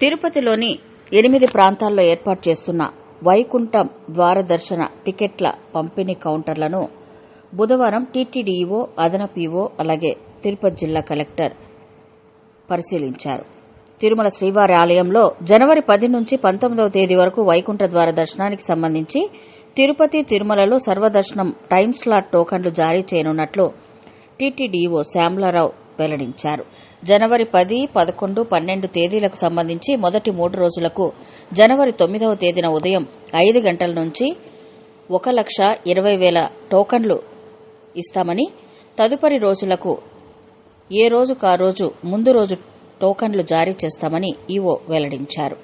తిరుపతిలోని ఎనిమిది ప్రాంతాల్లో ఏర్పాటు చేస్తున్న వైకుంఠం ద్వారదర్శన టికెట్ల పంపిణీ కౌంటర్లను బుధవారం టీటీడీఈఓ అదనపు ఈవో అలాగే తిరుపతి జిల్లా కలెక్టర్ పరిశీలించారు. తిరుమల శ్రీవారి ఆలయంలో జనవరి పది నుంచి పంతొమ్మిదవ తేదీ వరకు వైకుంఠ ద్వార దర్శనానికి సంబంధించి తిరుపతి తిరుమలలో సర్వదర్శనం టైం స్లాట్ టోకన్లు జారీ చేయనున్నట్లు టీటీడీఓ శ్యామలారావు వెల్లడించారు. జనవరి పది పదకొండు పన్నెండు తేదీలకు సంబంధించి మొదటి మూడు రోజులకు జనవరి తొమ్మిదవ తేదీన ఉదయం ఐదు గంటల నుంచి ఒక లక్ష ఇరవై వేల టోకన్లు ఇస్తామని తదుపరి రోజులకు ఏ రోజుకు ఆ రోజు ముందు రోజు టోకన్లు జారీ చేస్తామని ఈవో వెల్లడించారు.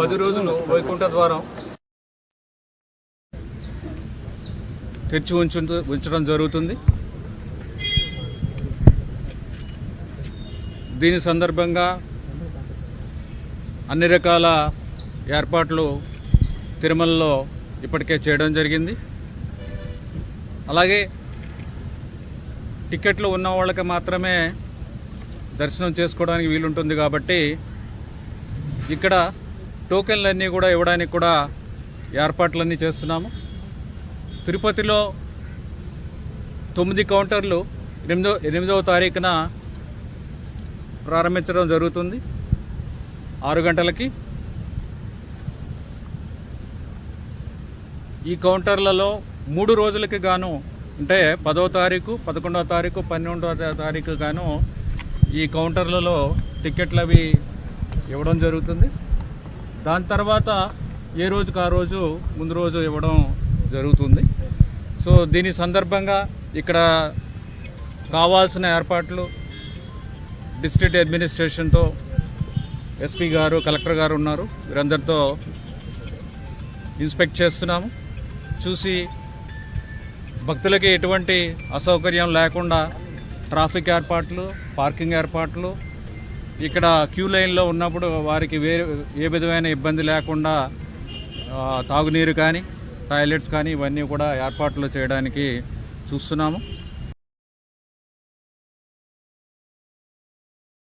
పది రోజులు వైకుంఠ ద్వారం తెరిచి ఉంచు ఉంచడం జరుగుతుంది. దీని సందర్భంగా అన్ని రకాల ఏర్పాట్లు తిరుమలలో ఇప్పటికే చేయడం జరిగింది. అలాగే టికెట్లు ఉన్న వాళ్ళకి మాత్రమే దర్శనం చేసుకోవడానికి వీలుంటుంది కాబట్టి ఇక్కడ టోకెన్లన్నీ కూడా ఇవ్వడానికి కూడా ఏర్పాట్లన్నీ చేస్తున్నాము. తిరుపతిలో తొమ్మిది కౌంటర్లు ఎనిమిదో ఎనిమిదవ తారీఖున ప్రారంభించడం జరుగుతుంది. ఆరు గంటలకి. ఈ కౌంటర్లలో మూడు రోజులకి గాను అంటే పదవ తారీఖు పదకొండవ తారీఖు పన్నెండవ తారీఖు గాను ఈ కౌంటర్లలో టికెట్లు అవి ఇవ్వడం జరుగుతుంది. దాని తర్వాత ఏ రోజుకు ఆ రోజు ముందు రోజు ఇవ్వడం జరుగుతుంది. సో దీని సందర్భంగా ఇక్కడ కావాల్సిన ఏర్పాట్లు డిస్ట్రిక్ట్ అడ్మినిస్ట్రేషన్తో ఎస్పీ గారు కలెక్టర్ గారు ఉన్నారు. వీరందరితో ఇన్స్పెక్ట్ చేస్తున్నాము. చూసి భక్తులకి ఎటువంటి అసౌకర్యం లేకుండా ట్రాఫిక్ ఏర్పాట్లు పార్కింగ్ ఏర్పాట్లు ఇక్కడ క్యూ లైన్లో ఉన్నప్పుడు వారికి వేరే ఏ విధమైన ఇబ్బంది లేకుండా తాగునీరు కానీ టాయిలెట్స్ కానీ ఇవన్నీ కూడా ఏర్పాట్లు చేయడానికి చూస్తున్నాము.